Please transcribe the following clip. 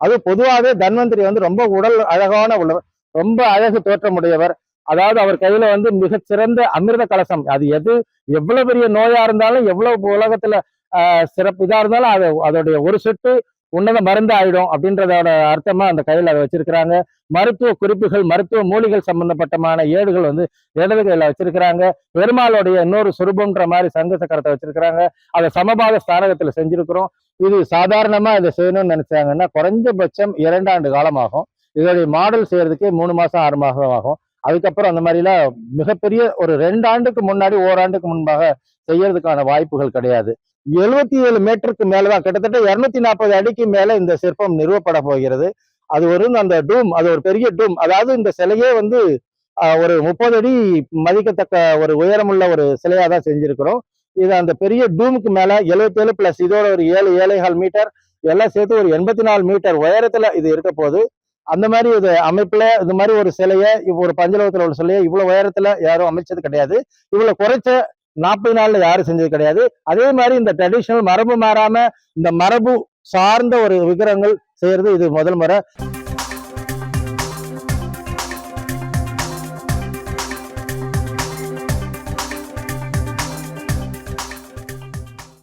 அது பொதுவாகவே தன்வந்திரி வந்து ரொம்ப உடல் அழகான உள்ளவர் ரொம்ப அழகு தோற்றமுடையவர். அதாவது அவர் கையில வந்து மிகச்சிறந்த அமிர்த கலசம். அது எது எவ்வளவு பெரிய நோயா இருந்தாலும் எவ்வளவு உலகத்துல ஆஹ் சிறப்பு இதா இருந்தாலும் அது அதோடைய ஒரு சொட்டு உன்னத மருந்து ஆயிடும் அப்படின்றதோட அர்த்தமா அந்த கையில் அதை வச்சிருக்கிறாங்க. மருத்துவ குறிப்புகள் மருத்துவ மூலிகள் சம்பந்தப்பட்டமான ஏடுகள் வந்து இடது கையில வச்சிருக்கிறாங்க. பெருமாளுடைய இன்னொரு சுரூபம்ன்ற மாதிரி சங்க சக்கரத்தை வச்சிருக்கிறாங்க. அதை சமபாத ஸ்தானகத்துல செஞ்சிருக்கிறோம். இது சாதாரணமா இதை செய்யணும்னு நினைச்சாங்கன்னா குறைஞ்சபட்சம் இரண்டாண்டு காலம் ஆகும் இதோடைய மாடல் செய்யறதுக்கே மூணு மாசம் ஆறு மாசம் ஆகும். அதுக்கப்புறம் அந்த மாதிரிலாம் மிகப்பெரிய ஒரு ரெண்டு ஆண்டுக்கு முன்னாடி ஓராண்டுக்கு முன்பாக செய்யறதுக்கான வாய்ப்புகள் கிடையாது. எழுபத்தி ஏழு மீட்டருக்கு மேலதான். கிட்டத்தட்ட இருநூத்தி நாற்பது அடிக்கு மேல இந்த சிற்பம் நிறுவப்பட போகிறது. அது ஒரு அந்த டூம் அது ஒரு பெரிய டூம் அதாவது இந்த சிலையே வந்து ஒரு முப்பது அடி மதிக்கத்தக்க ஒரு உயரமுள்ள ஒரு சிலையா தான் செஞ்சிருக்கிறோம். இது அந்த பெரிய டூமுக்கு மேல 77 ஏழு பிளஸ் இதோட ஒரு ஏழு ஏழைகால் மீட்டர் எல்லாம் சேர்த்து ஒரு எண்பத்தி நாலு மீட்டர் உயரத்துல இது இருக்க போகுது. அந்த மாதிரி ஒரு அமைப்புல இந்த மாதிரி ஒரு சிலையை இப்போ ஒரு பஞ்சலோகத்துல உள்ள சிலையை இவ்வளவு உயரத்துல யாரும் அமைச்சது கிடையாது. இவ்வளவு குறைச்ச நாற்பது நாள்ல யாரும் செஞ்சது கிடையாது. அதே மாதிரி இந்த ட்ரெடிஷனல் மரபு மாறாம இந்த மரபு சார்ந்த ஒரு விக்கிரங்கள் செய்யறது இது முதல் முறை.